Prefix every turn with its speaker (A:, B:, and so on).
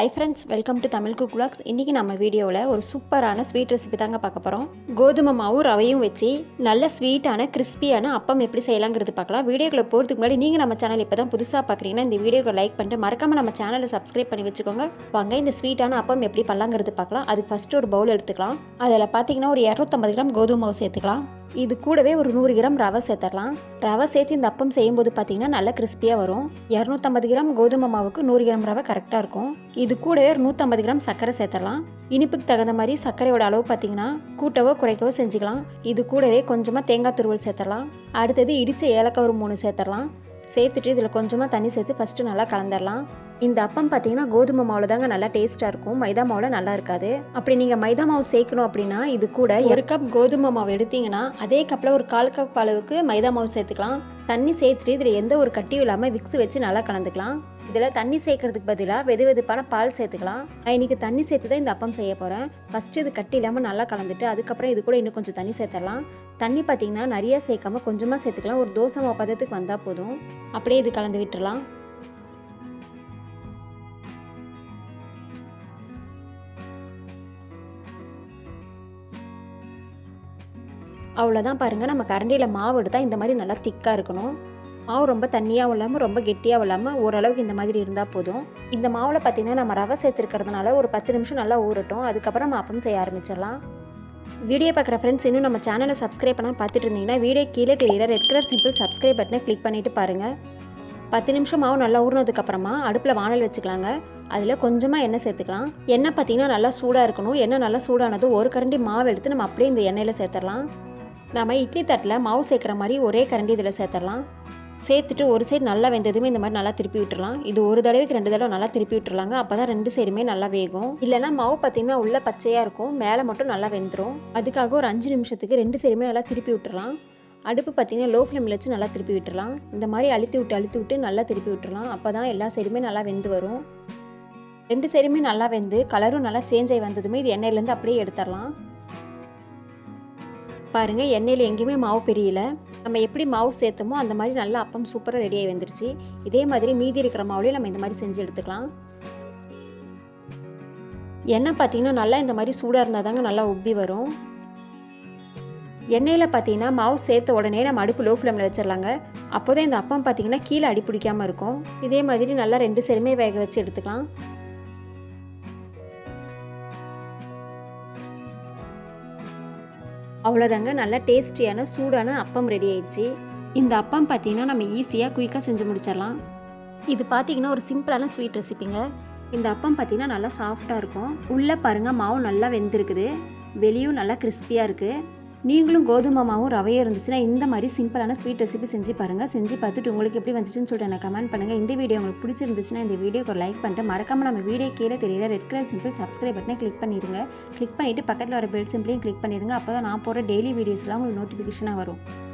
A: Hi friends welcome to Tamil cook vlogs. இன்றைக்கி நம்ம வீடியோவில் ஒரு சூப்பரான ஸ்வீட் ரெசிபி தாங்க பார்க்க போகிறோம் கோதுமை மாவும் ரவையும் வச்சு நல்ல ஸ்வீட்டான கிறிஸ்பியான அப்பம் எப்படி செய்யலாங்கிறது பார்க்கலாம். வீடியோக்குள்ள போகிறதுக்கு முன்னாடி நீங்கள் நம்ம சேனல் இப்போ தான் புதுசாக பார்க்குறீங்கன்னா இந்த வீடியோக்கு லைக் பண்ணிட்டு மறக்காமல் நம்ம சேனலை சப்ஸ்கிரைப் பண்ணி வச்சுக்கோங்க. வாங்க இந்த ஸ்வீட்டான அப்பம் எப்படி பண்ணலாங்கிறது பார்க்கலாம். அதுக்கு ஃபஸ்ட்டு ஒரு பவுல் எடுத்துக்கலாம். அதில் பார்த்தீங்கன்னா ஒரு இரநூத்தம்பது கிராம் கோதுமை மாவு சேர்த்துக்கலாம். இது கூடவே ஒரு நூறு கிராம் ரவை சேர்த்துடலாம். ரவை சேர்த்து இந்த அப்பம் செய்யும்போது பார்த்தீங்கன்னா நல்லா கிறிஸ்பியாக வரும். இரநூத்தம்பது கிராம் கோதுமை மாவுக்கு நூறு கிராம் ரவை கரெக்டாக இருக்கும். இது கூடவே ஒரு நூற்றம்பது கிராம் சர்க்கரை சேர்த்துடலாம். இனிப்புக்கு தகுந்த மாதிரி சர்க்கரையோட அளவு பார்த்தீங்கன்னா கூட்டவோ குறைக்கவோ செஞ்சுக்கலாம். இது கூடவே கொஞ்சமாக தேங்காய் துருவல் சேர்த்துடலாம். அடுத்தது இடித்த ஏலக்காய் ஒரு மூணு சேர்த்துடலாம். சேர்த்துட்டு இதில் கொஞ்சமாக தண்ணி சேர்த்து ஃபஸ்ட்டு நல்லா கலந்துடலாம். இந்த அப்பம் பார்த்தீங்கன்னா கோதுமை மாவில் தாங்க நல்லா டேஸ்ட்டாக இருக்கும். மைதா மாவில் நல்லா இருக்காது. அப்படி நீங்கள் மைதா மாவு சேர்க்கணும் அப்படின்னா இது கூட ஒரு கப் கோதுமை மாவு எடுத்தீங்கன்னா அதே கப்பில் ஒரு கால் கப் அளவுக்கு மைதா மாவு சேர்த்துக்கலாம். தண்ணி சேர்த்துட்டு இதில் எந்த ஒரு கட்டியும் இல்லாமல் விக்ஸ் வச்சு நல்லா கலந்துக்கலாம். இதில் தண்ணி சேர்க்கறதுக்கு பதிலாக வெது வெதுப்பான பால் சேர்த்துக்கலாம். நான் இன்றைக்கி தண்ணி சேர்த்து தான் இந்த அப்பம் செய்ய போகிறேன் ஃபஸ்ட்டு இது கட்டி இல்லாமல் நல்லா கலந்துட்டு அதுக்கப்புறம் இது கூட இன்னும் கொஞ்சம் தண்ணி சேர்த்துடலாம். தண்ணி பார்த்தீங்கன்னா நிறைய சேர்க்காம கொஞ்சமாக சேர்த்துக்கலாம். ஒரு தோசை மாவு பதத்துக்கு வந்தால் போதும். அப்படியே இது கலந்து விட்டுறலாம். அவ்வளோதான் பாருங்கள் நம்ம கரண்டியில் மாவு எடுத்தால் இந்த மாதிரி நல்லா திக்காக இருக்கணும். மாவு ரொம்ப தண்ணியாகவும் இல்லாமல் ரொம்ப கெட்டியாகவும் இல்லாமல் ஓரளவுக்கு இந்த மாதிரி இருந்தால் போதும். இந்த மாவில் பார்த்திங்கன்னா நம்ம ரவை சேர்த்துருக்கிறதுனால ஒரு பத்து நிமிஷம் நல்லா ஊறட்டும். அதுக்கப்புறம் நம்ம அப்பம் செய்ய ஆரம்பிச்சிடலாம். வீடியோ பார்க்குற ஃப்ரெண்ட்ஸ் இன்னும் நம்ம சேனலை சப்ஸ்கிரைப் பண்ணால் பார்த்துட்டு இருந்தீங்கன்னா வீடியோ கீழே தெரியிற ரெட் கலர் சிம்பிள் சப்ஸ்கிரைப் பட்டனை கிளிக் பண்ணிவிட்டு பாருங்கள் பத்து நிமிஷம் மாவு நல்லா ஊறினதுக்கப்புறமா அடுப்பில் வானல் வச்சுக்கலாங்க. அதில் கொஞ்சமாக எண்ணெய் சேர்த்துக்கலாம். எண்ணெய் பார்த்திங்கன்னா நல்லா சூடாக இருக்கணும். எண்ணெய் நல்லா சூடானது ஒரு கரண்டி மாவு எடுத்து நம்ம அப்படியே இந்த எண்ணெயில் சேர்த்துடலாம். நம்ம இட்லி தட்டில் மாவு சேர்க்குற மாதிரி ஒரே கரண்டி இதில் சேர்த்துடலாம் சேர்த்துட்டு ஒரு சைடு நல்லா வெந்ததுமே இந்த மாதிரி நல்லா திருப்பி விட்டுறலாம் இது ஒரு தடவைக்கு ரெண்டு தடவை நல்லா திருப்பி விட்டுறலாங்க அப்போ தான் ரெண்டு சைடுமே நல்லா வேகும். இல்லைனா மாவு பார்த்திங்கன்னா உள்ளே பச்சையாக இருக்கும். மேலே மட்டும் நல்லா வெந்துடும் அதுக்காக ஒரு அஞ்சு நிமிஷத்துக்கு ரெண்டு சைடுமே நல்லா திருப்பி விட்டுறலாம் அடுப்பு பார்த்திங்கன்னா லோ ஃப்ளேமில் வச்சு நல்லா திருப்பி விட்டுறலாம் இந்த மாதிரி அழுத்தி விட்டு அழுத்தி விட்டு நல்லா திருப்பி விட்டுறலாம் அப்போ தான் எல்லா சைடுமே நல்லா வெந்து வரும். ரெண்டு சைடுமே நல்லா வெந்து கலரும் நல்லா சேஞ்ச் ஆகி வந்ததுமே இது எண்ணெயிலேருந்து அப்படியே எடுத்துடலாம் பாருங்கள் எண்ணெயில் எங்கேயுமே மாவு பெரியல. நம்ம எப்படி மாவு சேர்த்தோமோ அந்த மாதிரி நல்லா அப்பம் சூப்பராக ரெடியாகி வந்துருச்சு. இதே மாதிரி மீதி இருக்கிற மாவுலையும் நம்ம இந்த மாதிரி செஞ்சு எடுத்துக்கலாம். எண்ணெய் பார்த்தீங்கன்னா நல்லா இந்த மாதிரி சூடாக இருந்தால் தாங்க நல்லா உப்பி வரும். எண்ணெயில் பார்த்தீங்கன்னா மாவு சேர்த்த உடனே நம்ம அடுப்பு லோ ஃப்ளேமில் வச்சிடலாங்க. அப்போதான் இந்த அப்பம் பார்த்தீங்கன்னா கீழே அடி பிடிக்காமல் இருக்கும். இதே மாதிரி நல்லா ரெண்டு சைடுமே வேக வச்சு எடுத்துக்கலாம். அவ்வளோதாங்க நல்லா டேஸ்டியான சூடான அப்பம் ரெடி ஆயிடுச்சு. இந்த அப்பம் பார்த்தீங்கன்னா நம்ம ஈஸியாக குயிக்காக செஞ்சு முடிச்சிடலாம். இது பார்த்தீங்கன்னா ஒரு சிம்பிளான ஸ்வீட் ரெசிபிங்க இந்த அப்பம் பார்த்தீங்கன்னா நல்லா சாஃப்டாக இருக்கும். உள்ளே பாருங்கள் மாவு நல்லா வெந்திருக்குது. வெளியும் நல்லா கிறிஸ்பியாக இருக்குது நீங்களும் கோதுமை மாவும் ரவையும் இருந்துச்சுன்னா இந்த மாதிரி சிம்பிளான ஸ்வீட் ரெசிபி செஞ்சு பாருங்கள் செஞ்சு பார்த்துட்டு உங்களுக்கு எப்படி வந்துச்சுன்னு சொல்லிட்டு எனக்கு கமெண்ட் பண்ணுங்கள் இந்த வீடியோ உங்களுக்கு பிடிச்சிருந்துச்சுன்னா இந்த வீடியோக்கு ஒரு லைக் பண்ணிட்டு மறக்காமல் நம்ம வீடியோ கீழே தெரியல ரெட் கலர் சிம்பிள் சப்ஸ்கிரைப் பட்டனை கிளிக் பண்ணிடுங்க கிளிக் பண்ணிவிட்டு பக்கத்தில் வர பெல் சிம்பிளையும் கிளிக் பண்ணிடுங்க அப்போ தான் நான் போகிற டெய்லி வீடியோஸ்லாம் உங்களுக்கு நோட்டிஃபிகேஷனாக வரும்.